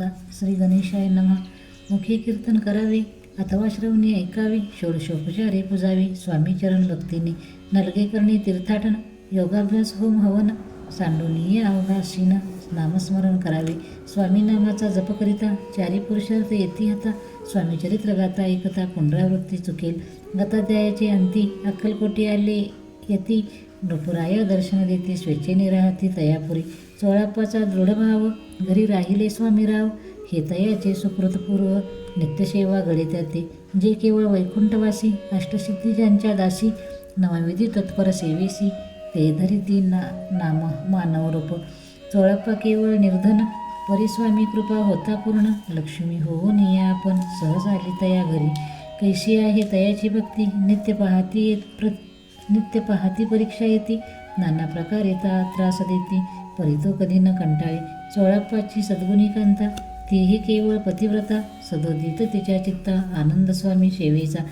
होता श्री गणेशाय नमः. मुखी कीर्तन करावे अथवा श्रवणी ऐकावे षोडशोपचारे पुजावे स्वामी चरण भक्तीने नलगेकरणी तीर्थाटन योगाभ्यास होम हवन सांडोनीय अवघासीन नामस्मरण करावे. स्वामी नामाचा जप करिता चारी पुरुषार्थ येती आता स्वामी चरित्र गाता ऐकता पुनरावृत्ती चुकेल. गताध्यायाचे अंती अक्कलकोटी आले येती नृपुराय दर्शन देते स्वेच्छेने राहती तयापुरी. चोळाप्पाचा दृढभाव घरी राहिले स्वामीराव. हे तयाचे सुकृतपूर्व नित्यसेवा गणित्याते जे केवळ वैकुंठवासी अष्टसिद्धी ज्यांच्या दासी नवविधी तत्पर सेवेसी ते धरिती ना नाम मानवरूप. चोळाप्पा केवळ निर्धन परिस्वामी कृपा होता पूर्ण. लक्ष्मी होऊन या आपण सहज आली तया घरी. कैशी आहे तयाची भक्ती? नित्य पाहती येत प्र नित्य पाहती परीक्षा येते. नाना प्रकार येता त्रास देते. परितो कधी न कंटाळे. चोळाप्पाची सद्गुणी कांता. तीही केवळ पतिव्रता. सदोदित तिच्या चित्ता. आनंद स्वामी सेवेचा.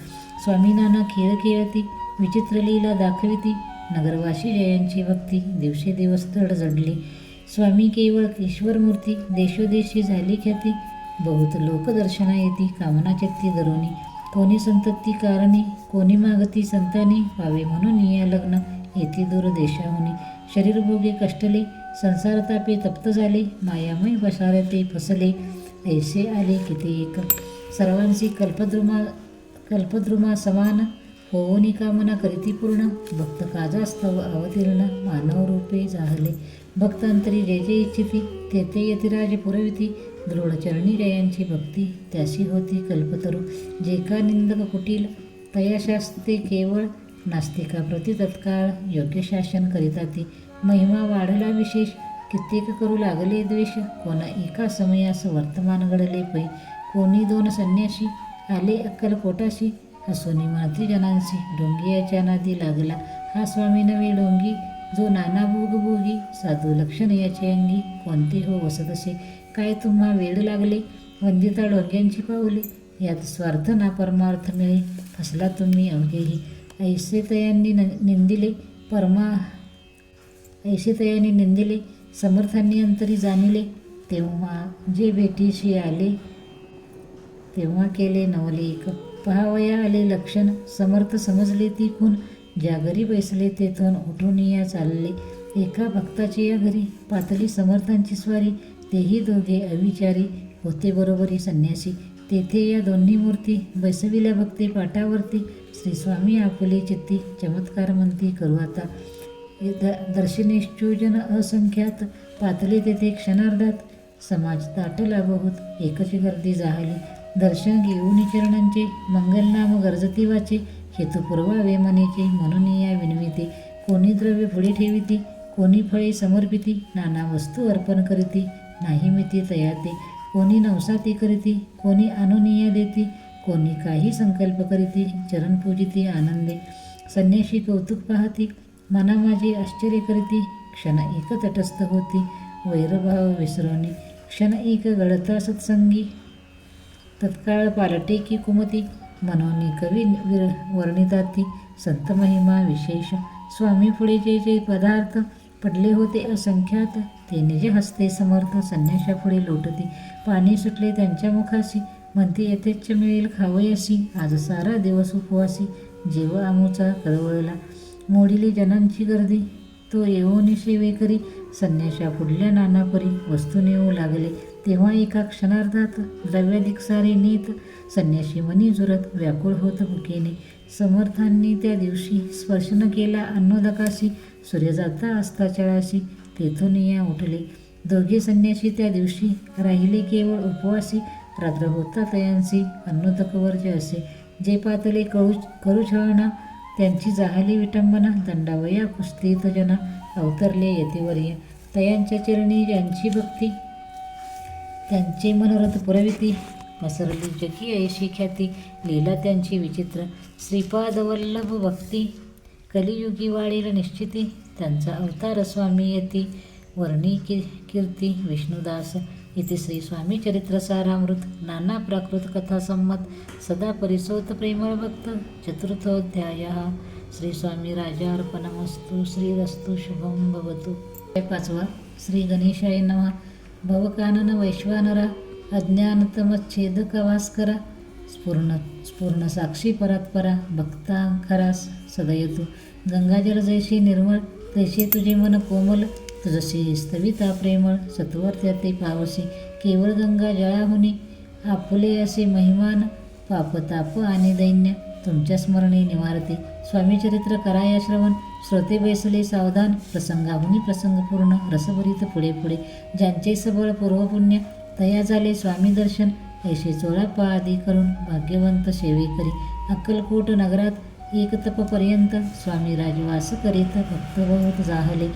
स्वामी नाना खेळ खेळती. विचित्र लीला दाखविती. नगरवासी जयांची भक्ती. दिवसेदिवस तड जडली. स्वामी केवळ ईश्वरमूर्ती देशोदेशी झाली ख्याती. बहुत लोकदर्शना येती कामना चित्ती दरोनी कोणी संतती कारणी कोणी मागती संतानी व्हावे म्हणून या लग्न येथे दूर देशाहुनी. शरीरभोगे कष्टले संसार तापे तप्त झाले मायामय बसारे ते फसले. ऐसे आले किती एक. सर्वांशी कल्पद्रुमा कल्पद्रुमा समान होवनी कामना करीती पूर्ण. भक्त काजास्तव अवतीर्ण मानव रूपे जाहले. भक्तांतरी जे जे इच्छिती तेथे यतिराज पुरविती. दृढचरणी जयांची भक्ती त्याशी होती कल्पतरू. जे का निंदक कुटील तयाशास्ते केवळ नास्तिकाप्रती तत्काळ योग्य शासन करीता ती महिमा वाढला विशेष कित्येक करू लागले द्वेष कोणा एका समयास वर्तमान घडले पै. कोणी दोन संन्याशी आले अक्कलकोटाशी हसोनी माती जनांशी डोंगियाच्या नादी लागला. हा स्वामी नवे डोंगी जो नाना भोग भोगी साधू लक्षण याचे अंगी कोणते हो वसतसे काय तुम्हा वेळ लागले? वंदिता डोंग्यांची पावले यात स्वार्थ ना परमार्थ मिळे. फसला तुम्ही अवघेही. ऐशेतयांनी न निंदिले. परमा ऐशेतयांनी निंदिले. समर्थांनी अंतरी जाणिले. तेव्हा जे भेटीशी आले तेव्हा केले नवलेख पहावया आले लक्षण. समर्थ समजले ती खून ज्या घरी बैसले तेथून उठून या चालले. एका भक्ताची या घरी. पातळी समर्थांची स्वारी. तेही दोघे अविचारी होते बरोबरी संन्यासी. तेथे या दोन्ही मूर्ती बैसविल्या भक्ती पाटावरती श्री स्वामी आपुले चित्ती चमत्कार म्हणती करू आता. द असंख्यात पातळी तेथे क्षणार्धात. समाज दाटला बहुत एकच गर्दी जाहली. दर्शन घेऊन चरणांचे मंगलनाम गरजती वाचे. हेतू पुरवावे मनेचे म्हणून या विनविते. कोणी द्रव्य पुढे ठेविती कोणी फळे समर्पिती नाना वस्तू अर्पण करीती. नाही मी ती. तयारते कोणी नवसाती करीती कोणी अनुनिया देती कोणी काही संकल्प करीती चरण पूजिती आनंदे. संन्याशी कौतुक पाहती मना माझी आश्चर्य करीती क्षण एक तटस्थ होती वैरभाव विसरवणे. क्षण एक गळता सत्संगी तत्काळ पालटे की कुमती मनोनी कवी विर वर्णिताती संत महिमा विशेष. स्वामी पुढे जे जे पदार्थ पडले होते असंख्यात. ते निज हस्ते समर्थ संन्याशापुढे लोटते. पाणी सुटले त्यांच्या मुखाशी. म्हणते यथेच्छ मिळेल खावयासी आज सारा दिवस उपवासी. जीव आमूचा कळवळला. मोडीली जनांची गर्दी. तो येऊन सेवेकरी संन्याशा पुढल्या नानापरी वस्तू नेऊ लागले. तेव्हा एका क्षणार्धात द्रव्याधिक सारे नेत संन्याशी मनी जुरत व्याकुळ होत भुकेने समर्थांनी त्या दिवशी स्पर्श न केला अन्नोदकाशी सूर्य जाता असता चळाशी तेथून या उठले. दोघे संन्याशी त्या दिवशी राहिले केवळ उपवासी रात्र होता तयांसी अन्नतकवरचे असे. जे पातले कळू करू छळणा त्यांची जाहली विटंबना दंडावया कुस्तीत जना अवतरले येतेवर्य तयांच्या चरणी ज्यांची भक्ती त्यांचे मनोरथ पुरविती पसरली जकी ऐशी ख्याती लीला त्यांची विचित्र. श्रीपाद वल्लभ भक्ती कलियुगी वाढेल निश्चिती त्यांचा अवतार स्वामी यती वर्णी की कीर्ती विष्णुदास इथे श्री स्वामी चरित्र सारामृत नाना प्राकृत कथा संमत सदा परिसोत प्रेमळ भक्त चतुर्थोध्याय श्री स्वामी राजार्पणमस्तु श्रीरस्तु शुभम भवतु. पाचवा श्री गणेशाय नमः भवकानन वैश्वानरा अज्ञानतमच्छेदका करा स्फूर्ण स्फूर्ण साक्षी परात्परा भक्ता खरास सदयतु गंगाजल जैशी निर्मळ तैसे तुझे मन कोमल तुझशी स्तविता प्रेमळ सत्वर ते पावसी. केवळ गंगा जळाहुनी आपुले असे महिमान पापताप आणि दैन्य तुमच्या स्मरणे निवारते. स्वामी चरित्र कराया श्रवण श्रोते बैसले सावधान प्रसंगाहुनी प्रसंग पूर्ण रसभरीत पुढे पुढे. ज्यांचे सबळ पूर्वपुण्य तया झाले स्वामी दर्शन ऐसे चोळापा आदी करून भाग्यवंत सेवे करी अक्कलकोट नगरात एक तपपर्यंत स्वामी राजवास करीत भक्त बहुत जाहले.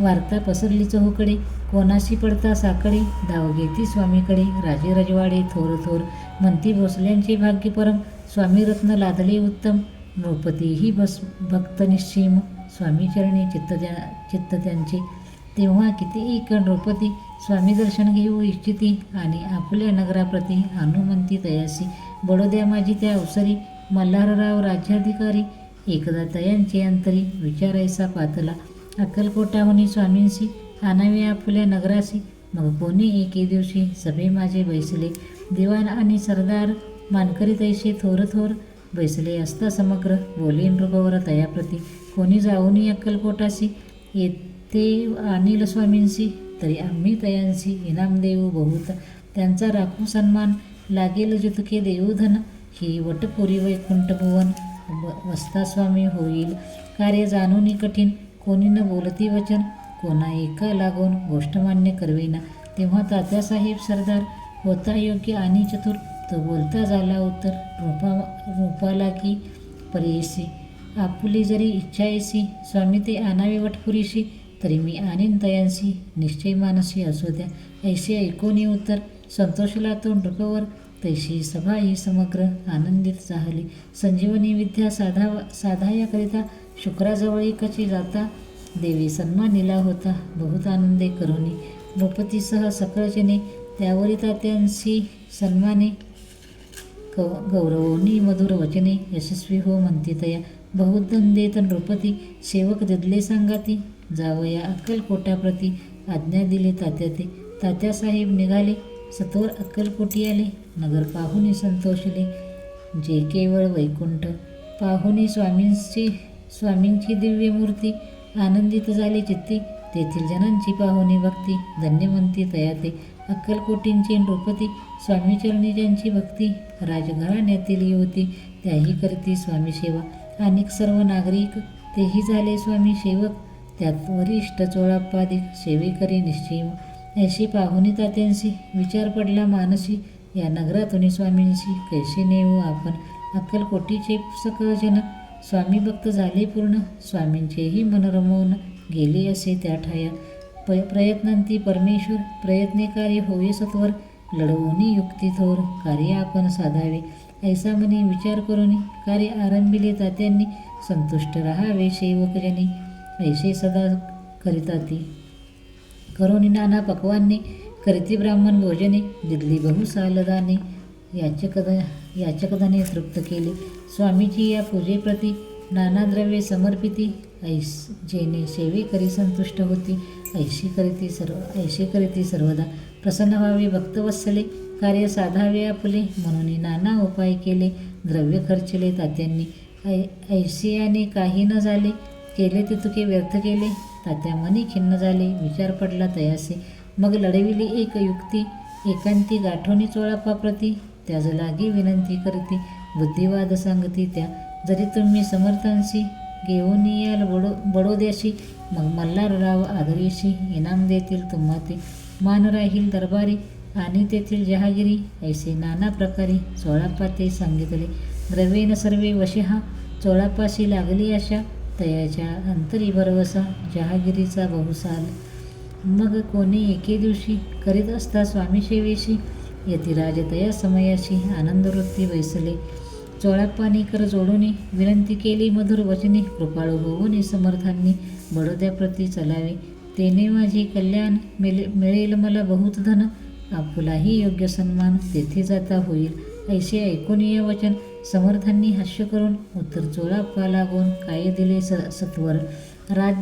वार्ता पसरली चहूकडे कोणाशी पडता साकडे धाव घेती स्वामीकडे राजे रजवाडे थोर थोर. म्हणती भोसल्यांचे भाग्यपरम स्वामी रत्न लादले उत्तम. नृपतीही बस भक्त निश्चिम. स्वामी चरणी चित्त त्या चित्त त्यांचे. तेव्हा कितीही कण नृपती स्वामी दर्शन घेऊ इच्छिती आणि आपल्या नगराप्रती हनुमंती तयासी बडोद्या माझी त्या अवसरी मल्हारराव राज्याधिकारी. एकदा तयांचे अंतरी विचारायचा पातला. अक्कलकोटाहून स्वामींशी आणावे आपल्या नगरासी. मग कोणी एके दिवशी सभे माझे बैसले. दिवाण आणि सरदार मानकरी तैसे थोर थोर बैसले असता समग्र. बोले नृपवर तयाप्रती कोणी जाऊनी अक्कलकोटाशी येत अनिल स्वामींशी तरी आम्ही तयांशी. इनाम देऊ बहुत. त्यांचा राखू सन्मान लागेल जितके देऊधन ही वटपुरी वैकुंठ भुवन व- वस्ता स्वामी होईल. कार्य जाणून कठीण कोणी न बोलती वचन. कोणा एका लागून गोष्ट मान्य करवेना. तेव्हा तात्यासाहेब सरदार होता योग्य आणि चतुर. तो बोलता झाला उत्तर रूपा रूपाला की परेशी. आपुली जरी इच्छायसी स्वामी ते आणावे वटपुरीशी. तरी मी आनंद तयांशी निश्चय मानसी असू द्या. ऐसे ऐकून उत्तर संतोषला तो नृपवर तैशी सभा ही समग्र. आनंदित झाली. संजीवनी विद्या साधा साधायाकरिता शुक्राजवळ कची जाता? देवी सन्मानिला होता. बहुत आनंदे करुणी नृपतीसह सकळजने त्यावरिता त्यांशी सन्माने कौ गौरवोनी मधुर वचने. यशस्वी हो म्हणते तया बहुधन देत नृपती. सेवक दिदले सांगाती. जावया अक्कलकोटाप्रती आज्ञा दिली तात्या ते तात्यासाहेब निघाले. सत्वर अक्कलकोटी आले. नगर पाहुणे संतोषले. जे केवळ वैकुंठ. पाहुणे स्वामींची स्वामींची दिव्य मूर्ती. आनंदित झाले चित्ती. तेथील जनांची पाहुणे भक्ती. धन्यवंती तयाते. अक्कलकोटींची नृपती. स्वामीचरणीजांची भक्ती. राजघराण्यातील युवती. त्याही करती स्वामी सेवा. अनेक सर्व नागरिक. तेही झाले स्वामी सेवक. त्यात वरिष्ठ चोळापादिक सेवेकरी निश्चिम ऐशी पाहुणी तात्यांशी विचार पडला मानसी. या नगरातून स्वामींशी कैसे नेऊ आपण? अक्कलकोटीचे सकळजन स्वामी भक्त झाले पूर्ण. स्वामींचेही मन रमवून गेले असे त्या ठाया. प प्रयत्नांती परमेश्वर प्रयत्नेकार्य होय सत्वर. लढवूनी युक्ती थोर. कार्य आपण साधावे. ऐसा मनी विचार करून. कार्य आरंभिले तात्यांनी. संतुष्ट राहावे सेवकजनी. ऐसे सदा करिता ती करोनी नाना पक्वांनी करीती ब्राह्मण भोजने दिदली बहुसालदाने याचकद याचकदाने तृप्त केले. स्वामीची या पूजेप्रती नाना द्रव्ये समर्पिती ऐस जेने सेवे करी संतुष्ट होती. ऐशी करीती सर्व ऐशी करीती सर्वदा प्रसन्न व्हावे भक्तवत्सले कार्य साधावे आपले म्हणून नाना उपाय केले. द्रव्य खर्चले तात्यांनी. ऐ ऐशियाने काही न झाले केले ते तुके व्यर्थ केले. तात्या मनी खिन्न झाले. विचार पडला तयासे. मग लढविली एक युक्ती. एकांती गाठोनी चोळापाप्रती. त्याज लागी विनंती करती. बुद्धिवाद सांगती त्या. जरी तुम्ही समर्थांशी घेऊन याल बडो बडोद्याशी. मग मल्हारराव आदरीशी इनाम देतील तुम्हा ते मान राहील दरबारी आणि तेथील जहागिरी. ऐसे नाना प्रकारे चोळापा ते सांगितले. द्रवेन सर्वे वशिहा. चोळापाशी लागली अशा तयाच्या अंतरी भरवसा जहागिरीचा बहुसाल. मग कोणी एके दिवशी करीत असता स्वामी सेवेशी यतिराज तया समयाशी आनंदवृत्ती बैसले चोळाप्पानी कर जोडून विनंती केली मधुर वचने कृपाळू होऊन समर्थांनी बडोद्याप्रती चलावे. तेने माझे कल्याण मिले मिळेल मला बहुत धन आपुलाही योग्य सन्मान तेथे जाता होईल. ऐसे ऐकून वचन समर्थांनी हास्य करून उत्तर चोळापा लागून काय दिले स सत्वर. राज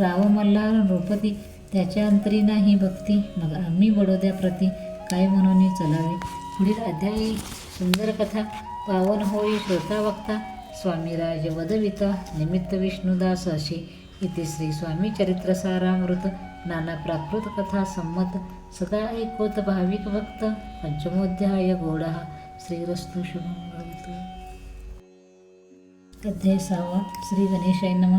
राव मल्ला नृपती त्याच्या अंतरी नाही भक्ती मग आम्ही बडोद्याप्रती काय म्हणून चलावे? पुढील अध्यायी सुंदर कथा पावन होई श्रोता वक्ता स्वामीराज वदविता निमित्त विष्णुदास असे. इथे श्री स्वामी चरित्र सारामृत नाना प्राकृत कथा संमत सदा ऐकोत भाविक भक्त पंचमोध्याय गोडा. श्रीरस्तु शुभम अध्याय सहावा श्री गणेशाय नम.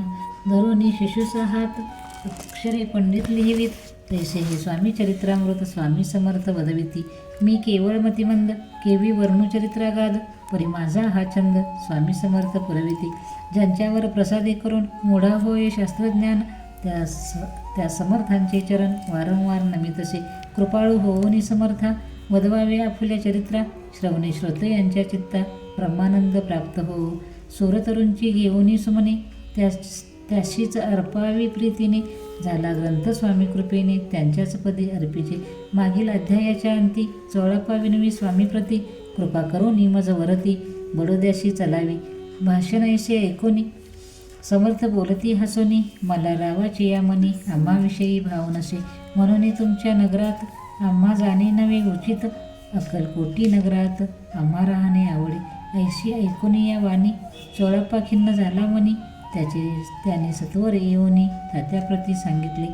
धरुणी शिशुसाहात अक्षरे पंडित लिहिवीत. तैसे हे स्वामी चरित्रामृत स्वामी समर्थ वदविती. मी केवळ मतिमंद केवी वर्णुचरित्रागाद परी माझा हा छंद स्वामी समर्थ पुरविती. ज्यांच्यावर प्रसादे करून मोढा होय शास्त्रज्ञान त्या स त्या समर्थांचे चरण वारंवार नमितसे. कृपाळू होऊनी समर्था वदवावे आफुल्या चरित्रा. श्रवणे श्रोते यांच्या चित्ता ब्रह्मानंद प्राप्त होऊ. सुरतरूंची घेऊनी सुमने त्यास त्याशीच अर्पावी प्रीतीने झाला ग्रंथ स्वामी कृपेने त्यांच्याच पदी अर्पिचे. मागील अध्यायाच्या अंती चोळापा विनवी स्वामीप्रती कृपा करून मज वरती बडोद्याशी चलावी. भाषण ऐसे ऐकोनी समर्थ बोलती हसोनी मला रावाची या मनी आम्हाविषयी भाव नसे. म्हणून तुमच्या नगरात आम्हा जाणे नवे उचित अक्कलकोटी नगरात आम्हा राहणे आवडे. ऐशी ऐकून या वाणी. चोळाप्पा खिन्न झाला म्हणे. त्याचे त्याने सत्वर येऊनी तात्याप्रती सांगितले.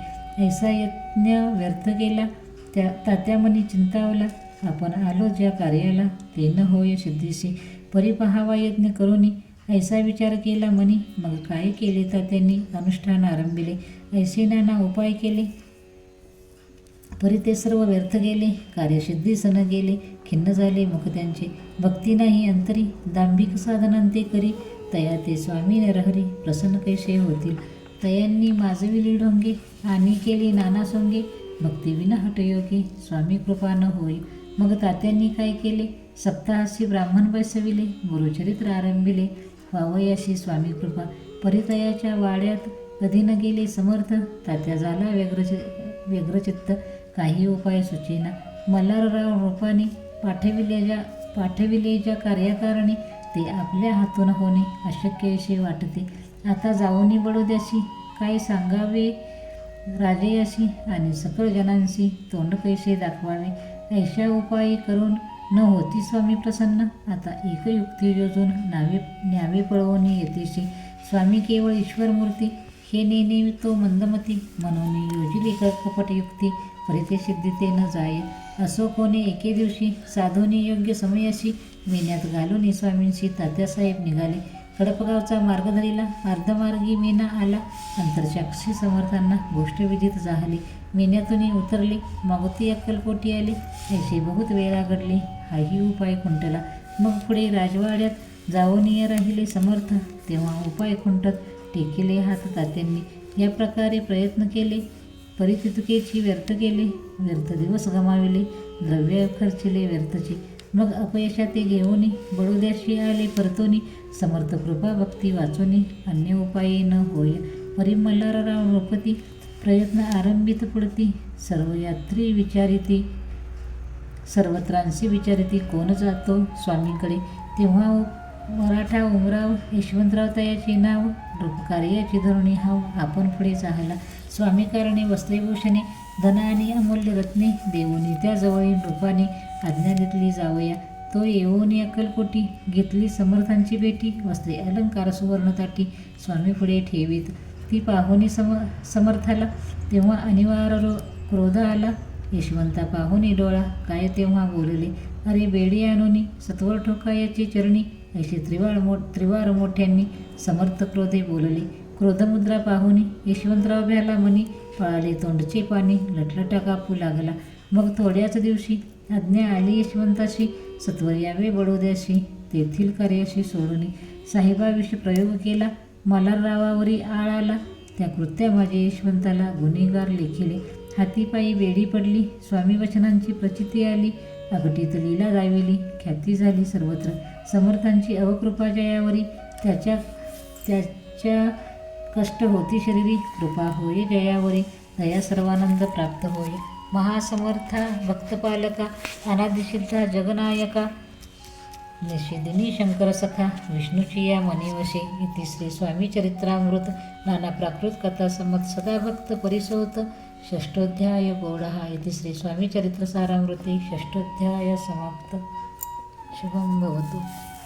ऐसा यज्ञ व्यर्थ केला त्या तात्यामनी चिंतावला. आपण आलो ज्या कार्याला. ते न होय सिद्धीशी परिपहावा यज्ञ करूनी. ऐसा विचार केला म्हणी. मग काय केले तर त्यांनी अनुष्ठान आरंभिले. ऐसे नाना उपाय केले. परी ते सर्व व्यर्थ गेले. कार्यसिद्धी सण गेले. खिन्न झाले मुख त्यांचे भक्ती नाही अंतरी दांभिक साधनांते करी. तया ते स्वामी नरहरी प्रसन्न कैसे होतील? तयांनी माजविली ढोंगे आणि केली नाना सोंगे. भक्तीविना हटयोगी स्वामी कृपा न होई. मग तात्यांनी काय केले? सप्ताहाशी ब्राह्मण बैसविले गुरुचरित्र आरंभिले. वावयाशी स्वामी कृपा. परितयाच्या वाड्यात कधी न गेले समर्थ. तात्या झाला व्यग्रचि व्यग्रचित्त. काही उपाय सुचेना. मल्हारराव रूपाने पाठविलेल्या पाठविलेच्या कार्यकारणी कार्याकारणी ते आपल्या हातून होणे अशक्य असे वाटते. आता जाऊनी बडोद्याशी काय सांगावे राजेयाशी आणि सकळ जनांशी तोंड कैसे दाखवावे? ऐशा उपाय करून न होती स्वामी प्रसन्न. आता एक युक्ती योजून नावे न्यावे पळवणे येतेशी स्वामी केवळ ईश्वरमूर्ती हे नेने तो मंदमती म्हणून योजिली कपटयुक्ती कपट युक्ती परिते सिद्धीते न जाय. असो कोणी एके दिवशी साधूनी योग्य समयाशी मेन्यात घालून स्वामींशी तात्यासाहेब निघाले. कडपगावचा मार्ग धरीला अर्धमार्गी मेना आला. अंतरचाक्षी समर्थांना गोष्टविजित झाली मेण्यातून उतरले. मागुती अक्कलकोटी आले. ऐशी बहुत वेळा घडली हाही उपाय खुंटला. मग पुढे राजवाड्यात जाऊन राहिले समर्थ. तेव्हा उपाय खुंटत टेकेले हात तात्यांनी. या प्रकारे प्रयत्न केले. परितितुकेची व्यर्थ केले व्यर्थ दिवस गमाविले द्रव्य खर्चिले व्यर्थचे. मग अपयशा ते घेऊनी बडोद्याशी आले परतोनी समर्थ कृपा भक्ती वाचोनी अन्य उपाय न होय परी मल्हारराव नृपती प्रयत्न आरंभित पडती सर्व यात्री विचारिती सर्वत्रांशी विचारिती कोण जातो स्वामींकडे? तेव्हा मराठा उमराव यशवंतराव तयाचे नाव रूपकार्याची धरुणी हाव आपण पुढे चाहला स्वामीकारणे वस्त्रेभूषणे धन आणि अमूल्य रत्ने देऊनी त्याजवळी रूपाने आज्ञा घेतली जावया. तो येऊन अक्कलकोटी घेतली समर्थांची भेटी. वस्त्रे अलंकार सुवर्णताटी स्वामी पुढे ठेवीत. ती पाहुणी सम समर्थाला. तेव्हा अनिवार्य क्रोध आला. यशवंता पाहुणी डोळा काय तेव्हा बोलले? अरे बेडी आणूनी सत्वर ठोकायाची चरणी. अशी त्रिवार मो त्रिवार मोठ्यांनी समर्थ क्रोधे बोलले. क्रोधमुद्रा पाहुनी यशवंतराव भ्याला म्हणी पळाले तोंडचे पाणी लटलटा कापू लागला. मग थोड्याच दिवशी आज्ञा आली यशवंताशी सत्वर यावे बडोद्याशी तेथील कार्याशी सोडून. साहेबाविषयी प्रयोग केला मल्हाररावावरी आळ आला. त्या कृत्या माझे यशवंताला गुन्हेगार लेखिले. हातीपायी बेडी पडली स्वामी वचनांची प्रचिती आली अगटीत लीला दाविली ख्याती झाली सर्वत्र. समर्थांची अवकृपा जयावरी त्याच्या त्याच्या कष्ट होती शरीरी कृपा होई जयावरी दया सर्वानंद प्राप्त होई महासमर्था भक्तपालका अनादिशिद्धा जगनायका निशिदिनी शंकर सखा या मनीवशे इति श्री स्वामी चरित्रामृत नाना प्राकृत कथा संमत सदा भक्त परिसोत षष्ठोध्याय गौडः इति श्री स्वामी षष्ठोध्याय समाप्त. शुभं भवतु.